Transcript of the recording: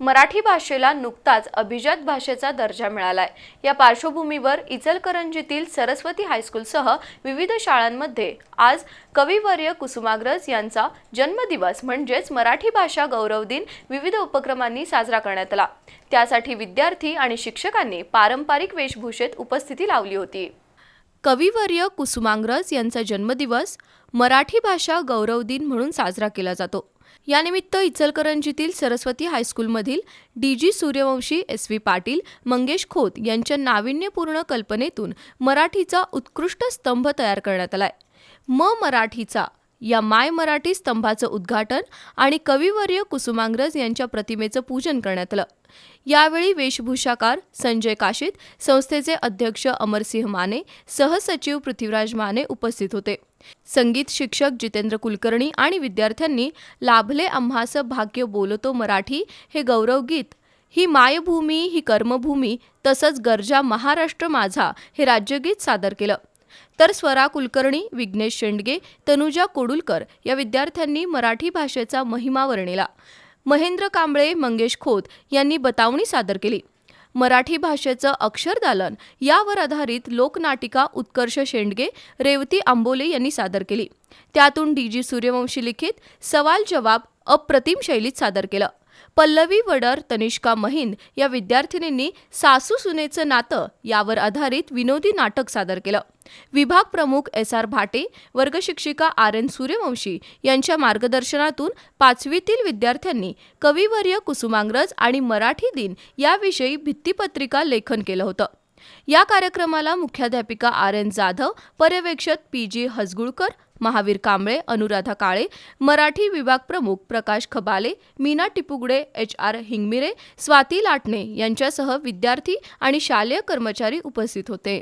मराठी भाषेला नुकताच अभिजात भाषेचा दर्जा मिळालाय. या पार्श्वभूमीवर इचलकरंजीतील सरस्वती हायस्कूलसह विविध शाळांमध्ये आज कविवर्य कुसुमाग्रज यांचा जन्मदिवस म्हणजेच मराठी भाषा गौरव दिन विविध उपक्रमांनी साजरा करण्यात आला. त्यासाठी विद्यार्थी आणि शिक्षकांनी पारंपरिक वेशभूषेत उपस्थिती लावली होती. कविवर्य कुसुमाग्रज यांचा जन्मदिवस मराठी भाषा गौरव दिन म्हणून साजरा केला जातो. यानिमित्त इचलकरंजीतील Saraswati हायस्कूलमधील D G Suryavanshi S V Patil Mangesh Khot यांच्या नाविन्यपूर्ण कल्पनेतून मराठीचा उत्कृष्ट स्तंभ तयार करण्यात आलाय. म मराठीचा या माय मराठी स्तंभाचं उद्घाटन आणि कविवर्य कुसुमाग्रज यांच्या प्रतिमेचं पूजन करण्यात आलं. यावेळी वेशभूषाकार संजय काशीत संस्थेचे अध्यक्ष अमरसिंह माने सहसचिव पृथ्वीराज माने उपस्थित होते. संगीत शिक्षक जितेंद्र कुलकर्णी आणि विद्यार्थ्यांनी लाभले आम्हास भाग्य बोलतो मराठी हे गौरवगीत ही मायभूमी ही कर्मभूमी तसंच गरजा महाराष्ट्र माझा हे राज्यगीत सादर केलं. तर स्वरा कुलकर्णी विघ्नेश शेंडगे तनुजा कोडुलकर या विद्यार्थ्यांनी मराठी भाषेचा महिमा वर्णिला. महेंद्र कांबळे मंगेश खोत यांनी बतावणी सादर केली. मराठी भाषेचं अक्षरदालन यावर आधारित लोकनाटिका उत्कर्ष शेंडगे रेवती आंबोले यांनी सादर केली. त्यातून डी जी सूर्यवंशी लिखित सवाल जवाब अप्रतिम शैलीत सादर केलं. पल्लवी वडर तनिष्का महिंद या विद्यार्थिनींनी सासू सुनेचं नातं यावर आधारित विनोदी नाटक सादर केलं. विभाग प्रमुख एस आर भाटे वर्गशिक्षिका आर एन सूर्यवंशी यांच्या मार्गदर्शनातून पाचवीतील विद्यार्थ्यांनी कविवर्य कुसुमाग्रज आणि मराठी दिन याविषयी भित्तिपत्रिका लेखन केलं होतं. या कार्यक्रमाला मुख्याध्यापिका आर एन जाधव पर्यवेक्षक पी जी हसगुळकर महावीर कांबळे अनुराधा काळे मराठी विभाग प्रमुख प्रकाश खबाले मीना टिपुगडे एच आर हिंगमिरे स्वाती लाटणे यांच्यासह विद्यार्थी आणि शालेय कर्मचारी उपस्थित होते.